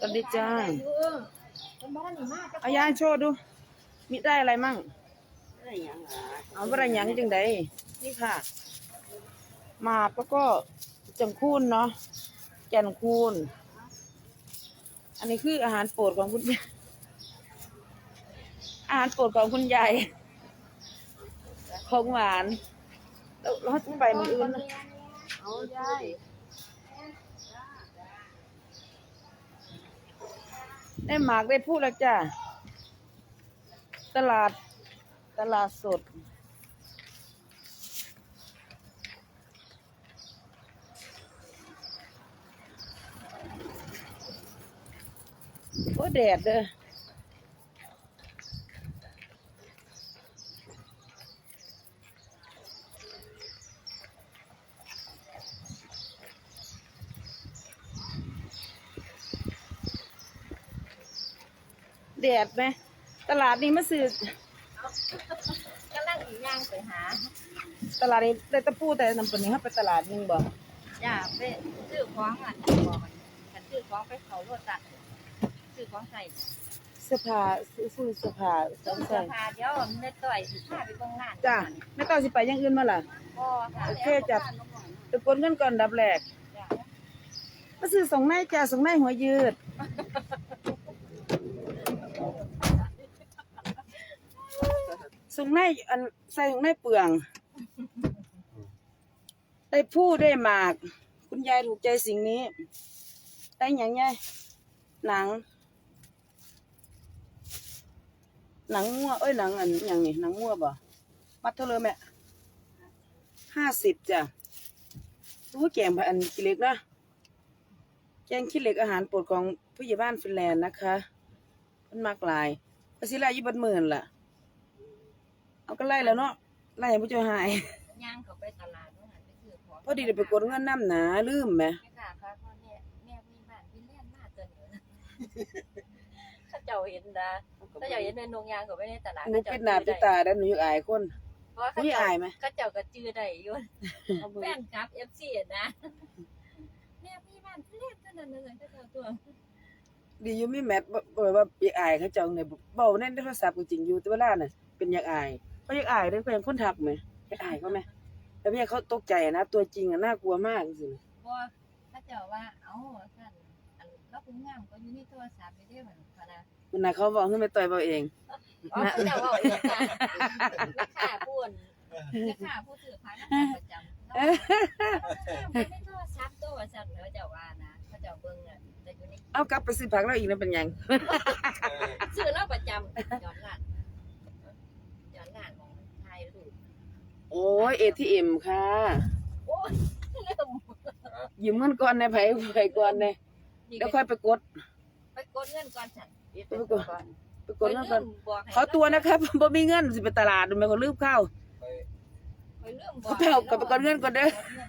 สวัสดีจ้าเป็นบ้านนี่มากเอายายโชว์ดู มีได้อะไรมั่งอะไรอย่างอะเอาอะไรหยังจังใดนี่ค่ะหมากแล้วก็จังคูนเนาะ แก่นคูน อันนี้คืออาหารโปรดของคุณยาย อาหารโปรดของคุณยาย ของหวาน แล้วเราต้องไปมันอื่นนะเอายาย ได้หมากได้พูดแล้วจ้ะตลาดตลาดสด โอ้แดดเด้อ แดดไหมตลาดนี้มาซื้อก็นั่งอีกย่างไปหา ตลาดนี้ได้แตะปูแต่นำปนี้เขาไปตลาดหนึงบ่จ้าไปซื้อของอะบอกกันซื้อของไปเขาโลตัดซื้อของใส่เสื้อผ้าซื้อซื้อเสื้อผ้าสต้อองงเสื้ใส่อผ้าเดี๋ยวแม่ต่อยสิพาไปเบิ่งงานจ้าไม่ต้องสิไปอยังอื่นมาล่ะพ่อค่ะโอเคจ้ะตะกนกันก่อนดับแรกจ้ะมาซื้อสองในจ้าสองในหัวยืด สองในอันใส่สองในเปลือง ได้ผู้ได้หมาก คุณยายถูกใจสิ่งนี้ ได้หยังไงหนัง หนังงัวเอ้ยหนังอันหยังนี่หนังงัวบ่มัดเท่าเลยแม่ห้าสิบจ้ะรู้แกงอันขี้เล็กนะแกงขี้เหล็กอาหารโปรดของผู้ใหญ่บ้านฟินแลนด์นะคะมันมากลายภาษีลายยี่บันหมื่นล่ะ เอาก็ไล่แล้วเนาะไล่ให้ผู้เจ้าหายย่างเขาไปตลาดเมื่อหันไปซื้อของพอดีได้ไปกดเงินน้ำหนาลืมไหมแม่ค่ะค่ะพ่อแม่แม่มีบ้านพี่เลี้ยนมาจนเหนือเขาเจ้าเห็นนะเขาเจ้าเห็นในนงยางเขาไปในตลาดหนูปิดหน้าปิดตาแล้วหนูอยากอายคนเพราะว่าเขาหนูอยากเจ้าอายไหมเขาเจ้าก็จื้อได้อยู่แฟนคลับ FC อะนะแม่พี่บ้านพี่เลี้ยนเท่านั้นเลยเขาเจ้าตัวดีอยู่มีแมทบ่บ่ว่าอยากอายเขาเจ้าเนี่ยเบาในโทรศัพท์ก็จริงอยู่แต่เวลาน่ะเป็นอยากอาย เขาอยากอายเด้อเขายังคนทักไหมอยากอายเขาไหมแต่พี่เขาตกใจนะ ตัวจริงอะน่ากลัวมากจริงเพราะว่าเขาเจ้าว่าเอ้าท่านอันเราคุณงามก็อยู่ในโทรศัพท์ไปได้เหมือนกันนะๆมันน่ะเขาบอกให้แม่ต่อยเบาเองอ๋อเขาเจ้าว่าเองค่ะราคาพูนราคาผู้ถือพานักประจำเราไม่ได้โทรศัพท์ตัวว่าสั่นเขาเจ้าว่านะเขาเจ้าเบิ่งน่ะแต่อยู่ในเอากลับไปซื้อผักแล้วอีกนั่นเป็นหยังซื้อเราประจำย้อนหลังย้อนหลังของไทยลูก โอ้ย ATM ค่ะโอ้ยเริ่มยืมเงินก่อนในไผไผก่อนในเดี๋ยวค่อยไปกด ไปกดเงินก่อนฉันไปกดไปกดเงินก่อนบอกให้ขอตัวนะครับบ่มีเงินสิไปตลาดดูแม่เขาลืมข้าวไปเรื่องบอเขาไปเอากลับไปกดเงินก่อนเด้อกดเงิน